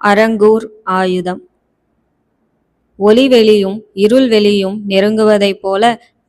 அரங்கூர் ஆயுதம். ஒளிவெளியும் இருள்வெளியும் நெருங்குவதைப் போல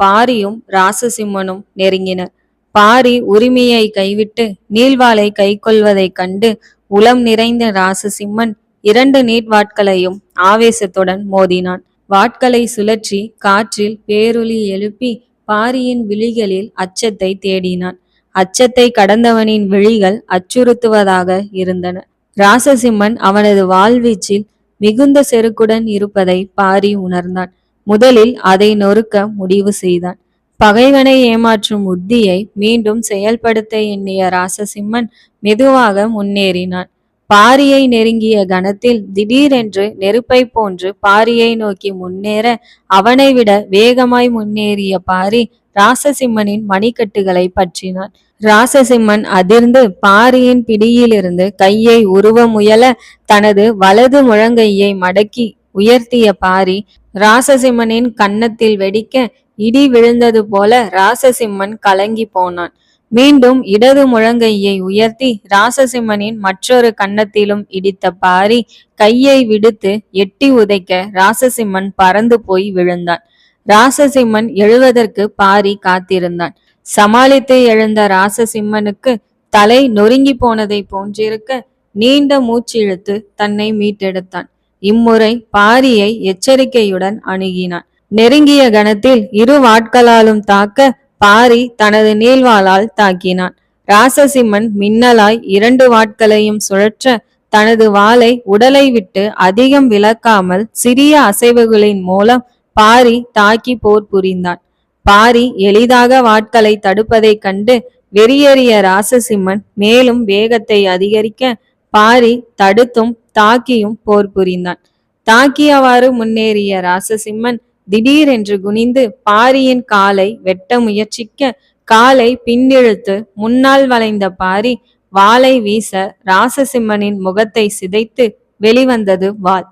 பாரியும் ராசசிம்மனும் நெருங்கினர் பாரி உரிமையை கைவிட்டு நீள்வாளை கைக்கொள்வதைக் கண்டு உளம் நிறைந்த ராசசிம்மன் இரண்டு நீட்வாட்களையும் ஆவேசத்துடன் மோதினான். வாட்களை சுழற்றி காற்றில் பேரொலி எழுப்பி பாரியின் விழிகளில் அச்சத்தை தேடினான். அச்சத்தை கடந்தவனின் விழிகள் அச்சுறுத்துவதாக இருந்தன. ராசசிம்மன் அவனது வாழ்வீச்சில் மிகுந்த செருக்குடன் இருப்பதை பாரி உணர்ந்தான். முதலில் அதை நொறுக்க முடிவு செய்தான். பகைவனை ஏமாற்றும் உத்தியை மீண்டும் செயல்படுத்த எண்ணிய ராசசிம்மன் மெதுவாக முன்னேறினான். பாரியை நெருங்கிய கணத்தில் திடீரென்று நெருப்பை போன்று பாரியை நோக்கி முன்னேற அவனை விட வேகமாய் முன்னேறிய பாரி ராசசிம்மனின் மணிக்கட்டுகளை பற்றினான். ராசசிம்மன் அதிர்ந்து பாரியின் பிடியிலிருந்து கையை உருவ முயல தனது வலது முழங்கையை மடக்கி உயர்த்திய பாரி ராசசிம்மனின் கன்னத்தில் வெடிக்க இடி விழுந்தது போல ராசசிம்மன் கலங்கி போனான். மீண்டும் இடது முழங்கையை உயர்த்தி ராசசிம்மனின் மற்றொரு கன்னத்திலும் இடித்த பாரி கையை விடுத்து எட்டி உதைக்க ராசசிம்மன் பறந்து போய் விழுந்தான். ராசசிம்மன் எழுவதற்கு பாரி காத்திருந்தான். சமாளித்து எழுந்த ராசசிம்மனுக்கு தலை நொறுங்கி போனதை போன்றிருக்க நீண்ட மூச்சு இழுத்து தன்னை மீட்டெடுத்தான். இம்முறை பாரியை எச்சரிக்கையுடன் அணுகினான். நெருங்கிய கணத்தில் இரு வாட்களாலும் தாக்க பாரி தனது நீள்வாளால் தாக்கினான். ராசசிம்மன் மின்னலாய் இரண்டு வாட்களையும் சுழற்ற தனது வாளை உடலை விட்டு அதிகம் விளக்காமல் சிறிய அசைவுகளின் மூலம் பாரி தாக்கி போர் புரிந்தான். பாரி எளிதாக வாட்களை தடுப்பதைக் கண்டு வெறியேறிய ராசசிம்மன் மேலும் வேகத்தை அதிகரிக்க பாரி தடுத்தும் தாக்கியும் போர் புரிந்தான். தாக்கியவாறு முன்னேறிய ராசசிம்மன் திடீரென்று குனிந்து பாரியின் காலை வெட்ட முயற்சிக்க காலை பின்னிழுத்து முன்னால் வளைந்த பாரி வாளை வீச ராசசிம்மனின் முகத்தை சிதைத்து வெளிவந்தது வாள்.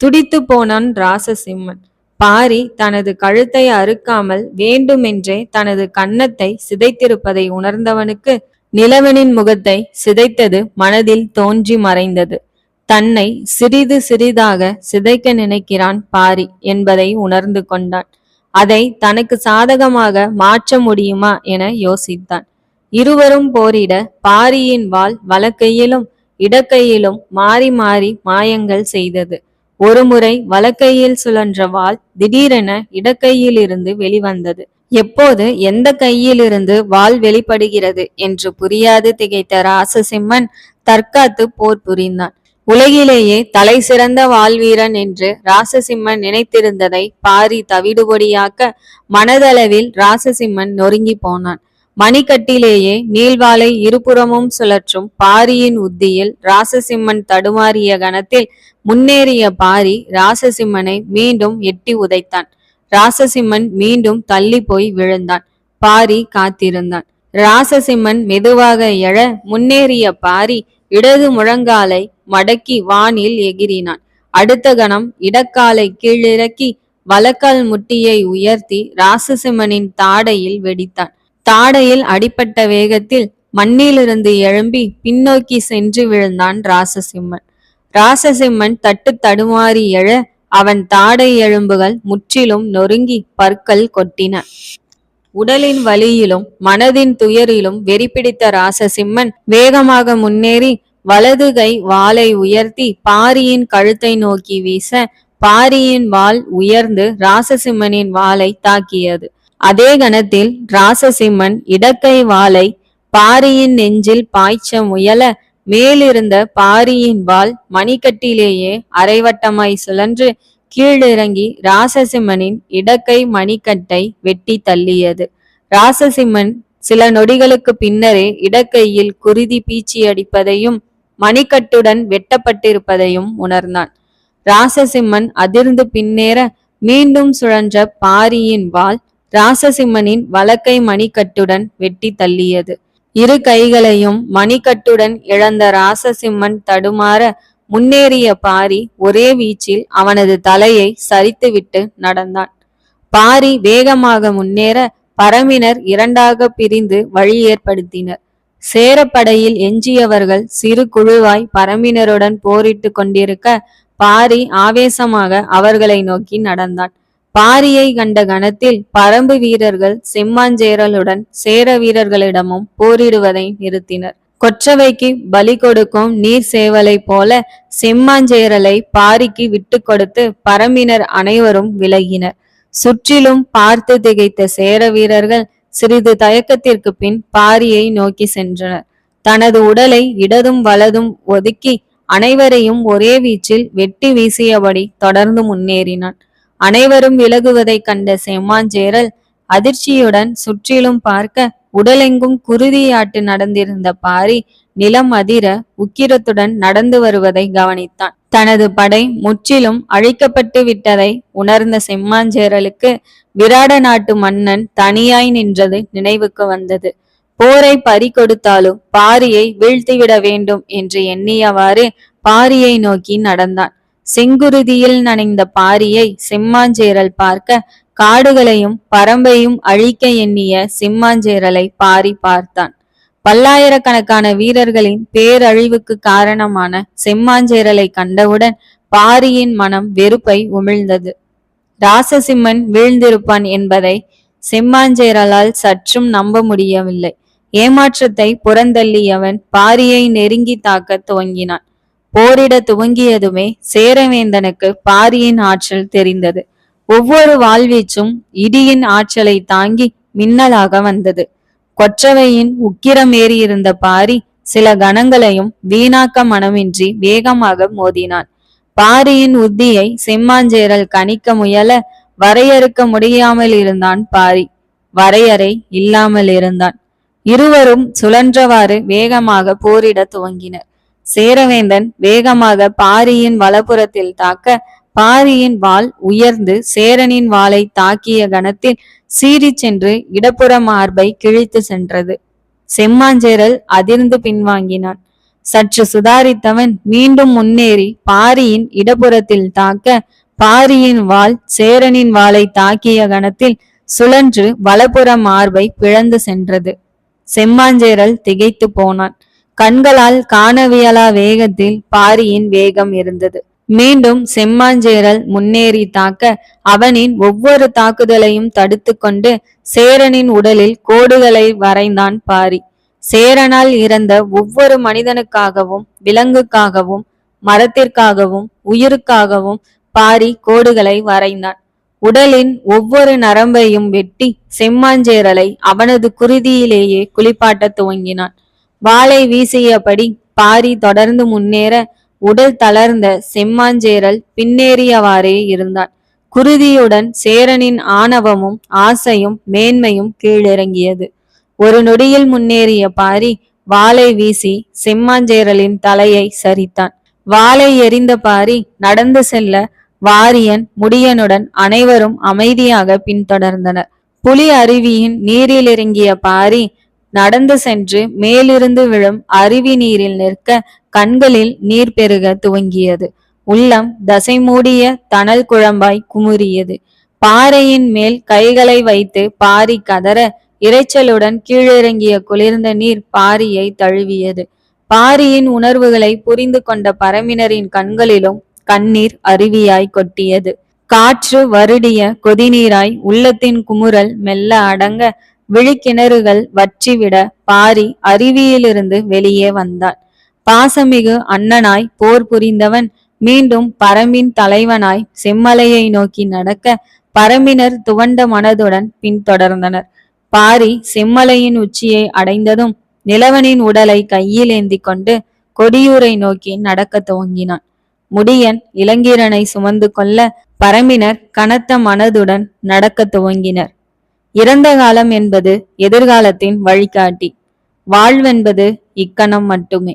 துடித்து போனான் ராசசிம்மன். பாரி தனது கழுத்தை அறுக்காமல் வேண்டுமென்றே தனது கன்னத்தை சிதைத்திருப்பதை உணர்ந்தவனுக்கு நிலவனின் முகத்தை சிதைத்தது மனதில் தோன்றி மறைந்தது. தன்னை சிறிது சிறிதாக சிதைக்க நினைக்கிறான் பாரி என்பதை உணர்ந்து கொண்டான். அதை தனக்கு சாதகமாக மாற்ற முடியுமா என யோசித்தான். இருவரும் போரிட பாரியின் வாள் வலக்கையிலும் இடக்கையிலும் மாறி மாறி மாயங்கள் செய்தது. ஒருமுறை வலக்கையில் சுழன்ற வாள் திடீரென இடக்கையில் இருந்து வெளிவந்தது. எப்போது எந்த கையிலிருந்து வாள் வெளிப்படுகிறது என்று புரியாது திகைத்த ராசசிம்மன் தற்காத்து போர் புரிந்தான். உலகிலேயே தலை சிறந்த வாழ்வீரன் என்று ராசசிம்மன் நினைத்திருந்ததை பாரி தவிடுபொடியாக்க மனதளவில் ராசசிம்மன் நொறுங்கி போனான். மணிக்கட்டிலேயே நீள்வாளை இருபுறமும் சுழற்றும் பாரியின் உத்தியில் ராசசிம்மன் தடுமாறிய கணத்தில் முன்னேறிய பாரி ராசசிம்மனை மீண்டும் எட்டி உதைத்தான். ராசசிம்மன் மீண்டும் தள்ளி போய் விழுந்தான். பாரி காத்திருந்தான். ராசசிம்மன் மெதுவாக எழ முன்னேறிய பாரி இடது முழங்காலை மடக்கி வானில் எகிரினான். அடுத்த கணம் இடக்காலை கீழிறக்கி வலக்கால் முட்டியை உயர்த்தி ராசசிம்மனின் தாடையில் வெடித்தான். தாடையில் அடிப்பட்ட வேகத்தில் மண்ணிலிருந்து எழும்பி பின்னோக்கி சென்று விழுந்தான் ராசசிம்மன். ராசசிம்மன் தட்டு தடுமாறி எழ அவன் தாடை எலும்புகள் முற்றிலும் நொறுங்கி பற்கள் கொட்டின. உடலின் வலியிலும் மனதின் துயரிலும் வெறிப்பிடித்த ராசசிம்மன் வேகமாக முன்னேறி வலது கை வாளை உயர்த்தி பாரியின் கழுத்தை நோக்கி வீச பாரியின் வாள் உயர்ந்து ராசசிம்மனின் வாளை தாக்கியது. அதே கணத்தில் ராசசிம்மன் இடக்கை வாளை பாரியின் நெஞ்சில் பாய்ச்ச முயல மேலிருந்த பாரியின் வாள் மணிக்கட்டிலேயே அரைவட்டமாய் சுழன்று கீழிறங்கி ராசசிம்மனின் இடக்கை மணிக்கட்டை வெட்டி தள்ளியது. ராசசிம்மன் சில நொடிகளுக்கு பின்னரே இடக்கையில் குருதி பீச்சி அடிப்பதையும் மணிக்கட்டுடன் வெட்டப்பட்டிருப்பதையும் உணர்ந்தான். ராசசிம்மன் அதிர்ந்து பின்னேற மீண்டும் சுழன்ற பாரியின் வாள் ராசசிம்மனின் வலக்கை மணிக்கட்டுடன் வெட்டி தள்ளியது. இரு கைகளையும் மணிக்கட்டுடன் இழந்த ராசசிம்மன் தடுமாற முன்னேறிய பாரி ஒரே வீச்சில் அவனது தலையை சரித்துவிட்டு நடந்தான். பாரி வேகமாக முன்னேற பரமினர் இரண்டாக பிரிந்து வழி ஏற்படுத்தினர். சேரப்படையில் எஞ்சியவர்கள் சிறு குழுவாய் பரம்பினருடன் போரிட்டுக் கொண்டிருக்க பாரி ஆவேசமாக அவர்களை நோக்கி நடந்தான். பாரியை கண்ட கணத்தில் பரம்பு வீரர்கள் செம்மாஞ்சேரலுடன் சேர வீரர்களிடமும் போரிடுவதை நிறுத்தினர். கொற்றவைக்கு பலி கொடுக்கும் நீர் சேவலை போல செம்மாஞ்சேரலை பாரிக்கு விட்டு கொடுத்து பரம்பினர் அனைவரும் விலகினர். சுற்றிலும் பார்த்து திகைத்த சேர வீரர்கள் சிறிது தயக்கத்திற்கு பின் பாரியை நோக்கி சென்றனர். தனது உடலை இடதும் வலதும் ஒதுக்கி அனைவரையும் ஒரே வீச்சில் வெட்டி வீசியபடி தொடர்ந்து முன்னேறினான். அனைவரும் விலகுவதைக் கண்ட செம்மாஞ்சேரல் அதிர்ச்சியுடன் சுற்றிலும் பார்க்க உடலெங்கும் குருதியாட்டு நடந்திருந்த பாரி நிலம் அதிர உக்கிரத்துடன் நடந்து வருவதை கவனித்தான். தனது படை முற்றிலும் அழிக்கப்பட்டு விட்டதை உணர்ந்த செம்மாஞ்சேரலுக்கு விராட நாட்டு மன்னன் தனியாய் நின்றது நினைவுக்கு வந்தது. போரை பறி கொடுத்தாலும் பாரியை வீழ்த்திவிட வேண்டும் என்று எண்ணியவாறு பாரியை நோக்கி நடந்தான். செங்குருதியில் நனைந்த பாரியை சிம்மாஞ்சேரல் பார்க்க காடுகளையும் பரம்பையும் அழிக்க எண்ணிய சிம்மாஞ்சேரலை பாரி பார்த்தான். பல்லாயிரக்கணக்கான வீரர்களின் பேரழிவுக்கு காரணமான செம்மாஞ்சேரலை கண்டவுடன் பாரியின் மனம் வெறுப்பை உமிழ்ந்தது. ராசசிம்மன் வீழ்ந்திருப்பான் என்பதை செம்மாஞ்சேரலால் சற்றும் நம்ப முடியவில்லை. ஏமாற்றத்தை புறந்தள்ளியவன் பாரியை நெருங்கி தாக்க துவங்கினான். போரிட துவங்கியதுமே சேரவேந்தனுக்கு பாரியின் ஆற்றல் தெரிந்தது. ஒவ்வொரு வாழ்வீச்சும் இடியின் ஆற்றலை தாங்கி மின்னலாக வந்தது. கொற்றவையின் உக்கிரமேறியிருந்த பாரி சில கணங்களையும் வீணாக்க மனமின்றி வேகமாக மோதினான். பாரியின் உத்தியை செம்மாஞ்சேரல் கணிக்க முயல வரையறுக்க முடியாமல் இருந்தான் பாரி. வரையறை இல்லாமல் இருந்தான். இருவரும் சுழன்றவாறு வேகமாக போரிட துவங்கினர். சேரவேந்தன் வேகமாக பாரியின் வலப்புறத்தில் தாக்க பாரியின் வாள் உயர்ந்து சேரனின் வாளை தாக்கிய கணத்தில் சீறி சென்று இடப்புற மார்பை கிழித்து சென்றது. செம்மாஞ்சேரல் அதிர்ந்து பின்வாங்கினான். சற்று சுதாரித்தவன் மீண்டும் முன்னேறி பாரியின் இடப்புறத்தில் தாக்க பாரியின் வாள் சேரனின் வாளை தாக்கிய கணத்தில் சுழன்று வலப்புற மார்பை பிளந்து சென்றது. செம்மாஞ்சேரல் திகைத்து போனான். கண்களால் காணவியலா வேகத்தில் பாரியின் வேகம் இருந்தது. மீண்டும் செம்மாஞ்சேரல் முன்னேறி தாக்க அவனின் ஒவ்வொரு தாக்குதலையும் தடுத்து கொண்டு சேரனின் உடலில் கோடுகளை வரைந்தான் பாரி. சேரனால் இறந்த ஒவ்வொரு மனிதனுக்காகவும் விலங்குக்காகவும் மரத்திற்காகவும் உயிருக்காகவும் பாரி கோடுகளை வரைந்தான். உடலின் ஒவ்வொரு நரம்பையும் வெட்டி செம்மாஞ்சேரலை அவனது குருதியிலேயே குளிப்பாட்ட துவங்கினான். வாளை வீசியபடி பாரி தொடர்ந்து முன்னேற உடல் தளர்ந்த செம்மாஞ்சேரல் பின்னேறியவாறே இருந்தான் குருதியுடன் சேரனின் ஆணவமும் ஆசையும் மேன்மையும் கீழிறங்கியது. ஒரு நொடியில் முன்னேறிய பாரி வாளை வீசி செம்மாஞ்சேரலின் தலையை சரித்தான். வாளை எறிந்த பாரி நடந்து செல்ல வாரியன் முடியனுடன் அனைவரும் அமைதியாக பின்தொடர்ந்தனர். புலி அருவியின் நீரில் இறங்கிய பாரி நடந்து சென்று மேலிருந்து விழும் அருவி நீரில் நிற்க கண்களில் நீர் பெருக துவங்கியது. உள்ளம் தசை மூடிய தணல் குழம்பாய் குமுறியது. பாறையின் மேல் கைகளை வைத்து பாரி கதற இரைச்சலுடன் கீழிறங்கிய குளிர்ந்த நீர் பாரியை தழுவியது. பாரியின் உணர்வுகளை புரிந்து கொண்ட பரமினரின் கண்களிலும் கண்ணீர் அருவியாய் கொட்டியது. காற்று வருடிய கொதிநீராய் உள்ளத்தின் குமுறல் மெல்ல அடங்க விழிக்கிணறுகள் வற்றிவிட பாரி அருவியிலிருந்து வெளியே வந்தான் பாசமிகு அண்ணனாய் போர் புரிந்தவன் மீண்டும் பரம்பின் தலைவனாய் செம்மலையை நோக்கி நடக்க பரம்பினர் துவண்ட மனதுடன் பின்தொடர்ந்தனர். பாரி செம்மலையின் உச்சியை அடைந்ததும் நிலவனின் உடலை கையில் ஏந்தி கொண்டு கொடியூரை நோக்கி நடக்க துவங்கினான். முடியன் இளங்கீரனை சுமந்து கொள்ள பரம்பினர் கனத்த மனதுடன் நடக்க துவங்கினர். இறந்த காலம் என்பது எதிர்காலத்தின் வழிகாட்டி. வாழ்வென்பது இக்கணம் மட்டுமே.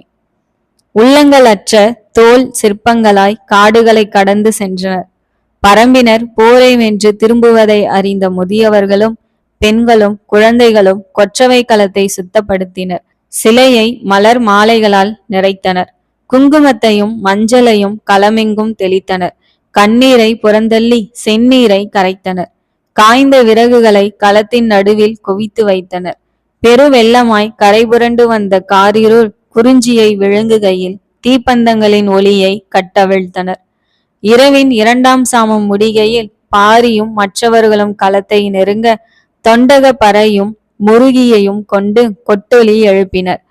உள்ளங்களற்ற தோல் சிற்பங்களாய் காடுகளை கடந்து சென்றனர். பரம்பினர் போரை வென்று திரும்புவதை அறிந்த முதியவர்களும் பெண்களும் குழந்தைகளும் கொற்றவை களத்தை சுத்தப்படுத்தினர். சிலையை மலர் மாலைகளால் நிறைத்தனர். குங்குமத்தையும் மஞ்சளையும் களமெங்கும் தெளித்தனர். கண்ணீரை புறந்தள்ளி செந்நீரை கரைத்தனர். காய்ந்த விறகுகளை களத்தின் நடுவில் குவித்து வைத்தனர். பெருவெள்ளமாய் கரைபுரண்டு வந்த காரிருள் குறிஞ்சியை விழுங்குகையில் தீப்பந்தங்களின் ஒளியை கட்டவிழ்த்தனர். இரவின் இரண்டாம் சாமம் முடிகையில் பாரியும் மற்றவர்களும் களத்தை நெருங்க தொண்டக பறையும் முருகியையும் கொண்டு கொட்டொலி எழுப்பினர்.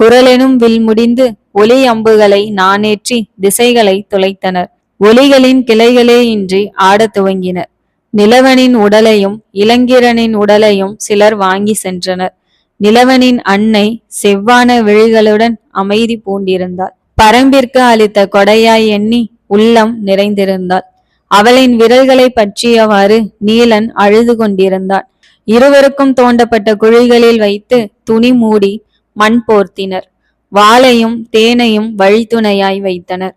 குரலெனும் வில் முடிந்து ஒலி அம்புகளை நானேற்றி திசைகளை துளைத்தனர். ஒலிகளின் கிளைகளே இன்றி ஆடத் துவங்கினர். நிலவனின் உடலையும் இளங்கிரனின் உடலையும் சிலர் வாங்கி சென்றனர். நிலவனின் அன்னை செவ்வான விழிகளுடன் அமைதி பூண்டிருந்தாள். பரம்பிற்கு அளித்த கொடையாய் எண்ணி உள்ளம் நிறைந்திருந்தாள். அவளின் விரல்களை பற்றியவாறு நீலன் அழுது கொண்டிருந்தான் இருவருக்கும் தோண்டப்பட்ட குழிகளில் வைத்து துணி மூடி மண் போர்த்தினர். வாளையும் தேனையும் வழித்துணையாய் வைத்தனர்.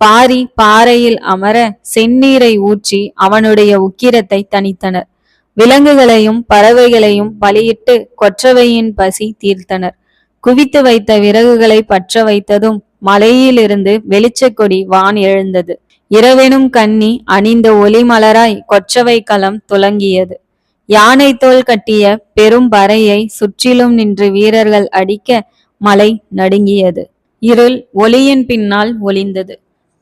பாரி பாறையில் அமர செந்நீரை ஊற்றி அவனுடைய உக்கிரத்தை தணித்தனர். விலங்குகளையும் பறவைகளையும் பலியிட்டு கொற்றவையின் பசி தீர்த்தனர். குவித்து வைத்த விறகுகளை பற்ற வைத்ததும் மலையிலிருந்து வெளிச்சக்கொடி வான் எழுந்தது. இரவெனும் கன்னி அணிந்த ஒளிமலராய் கொற்றவை களம் துலங்கியது. யானை தோல் கட்டிய பெரும் பறையை சுற்றிலும் நின்று வீரர்கள் அடிக்க மலை நடுங்கியது. இருள் ஒளியின் பின்னால் ஒளிந்தது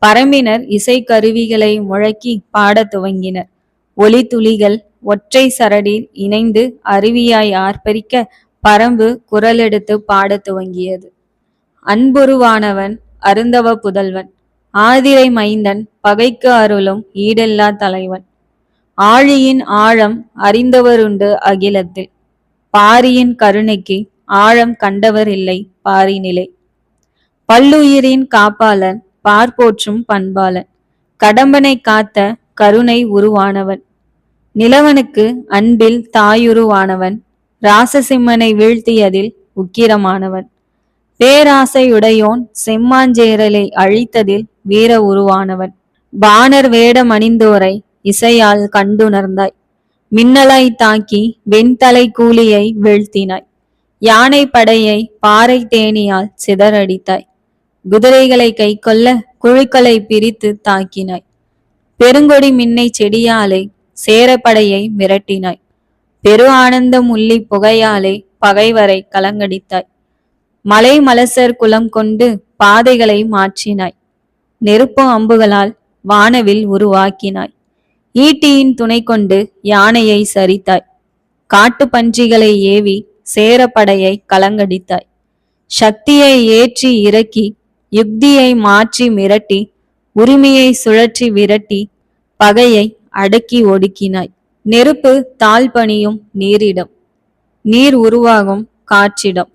பரம்பினர் இசை கருவிகளை முழக்கி பாடத் துவங்கினர். ஒளி துளிகள் ஒற்றை சரடில் இணைந்து அருவியாய் ஆர்ப்பரிக்க பரம்பு குரலெடுத்து பாடத் துவங்கியது. அன்புருவானவன் அருந்தவ புதல்வன் ஆதிரை மைந்தன் பகைக்கு அருளும் ஈடெல்லா தலைவன். ஆழியின் ஆழம் அறிந்தவருண்டு அகிலத்தில். பாரியின் கருணைக்கு ஆழம் கண்டவர் இல்லை பாரினிலை. பல்லுயிரின் காப்பாளன் பார்ப்போற்றும் பண்பாளன். கடம்பனை காத்த கருணை உருவானவன். நிலவனுக்கு அன்பில் தாயுருவானவன். ராசசிம்மனை வீழ்த்தியதில் உக்கிரமானவன். பேராசையுடையோன் செம்மாஞ்சேரலை அழித்ததில் வீர உருவானவன். பாணர் வேடம் அணிந்தோரை இசையால் கண்டுணர்ந்தாய். மின்னலாய் தாக்கி வெண்தலை கூலியை வீழ்த்தினாய். யானை படையை பாறை தேனியால் சிதறடித்தாய். குதிரைகளை கை கொள்ள குழுக்களை பிரித்து தாக்கினாய். பெருங்கொடி மின்னை செடியாலே சேரப்படையை மிரட்டினாய். பெரு ஆனந்தம் உள்ளி புகையாலே பகைவரை கலங்கடித்தாய். மலை மலசர் குலம் கொண்டு பாதைகளை மாற்றினாய். நெருப்பு அம்புகளால் வானவில் உருவாக்கினாய். ஈட்டியின் துணை கொண்டு யானையை சரித்தாய். காட்டு பன்றிகளை ஏவி சேரப்படையை கலங்கடித்தாய். சக்தியை ஏற்றி இறக்கி யுக்தியை மாற்றி மிரட்டி உரிமையை சுழற்றி விரட்டி பகையை அடக்கி ஒடுக்கினாய். நெருப்பு தாழ்பணியும் நீரிடம். நீர் உருவாகும் காற்றிடம்.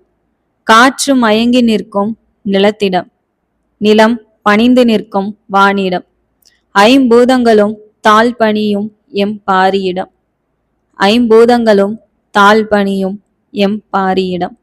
காற்று மயங்கி நிற்கும் நிலத்திடம். நிலம் பணிந்து நிற்கும் வானிடம். ஐம்பூதங்களும் தாழ்பணியும் எம் பாரியிடம். ஐம்பூதங்களும் தாழ்பணியும் எம் பாரியிடம்.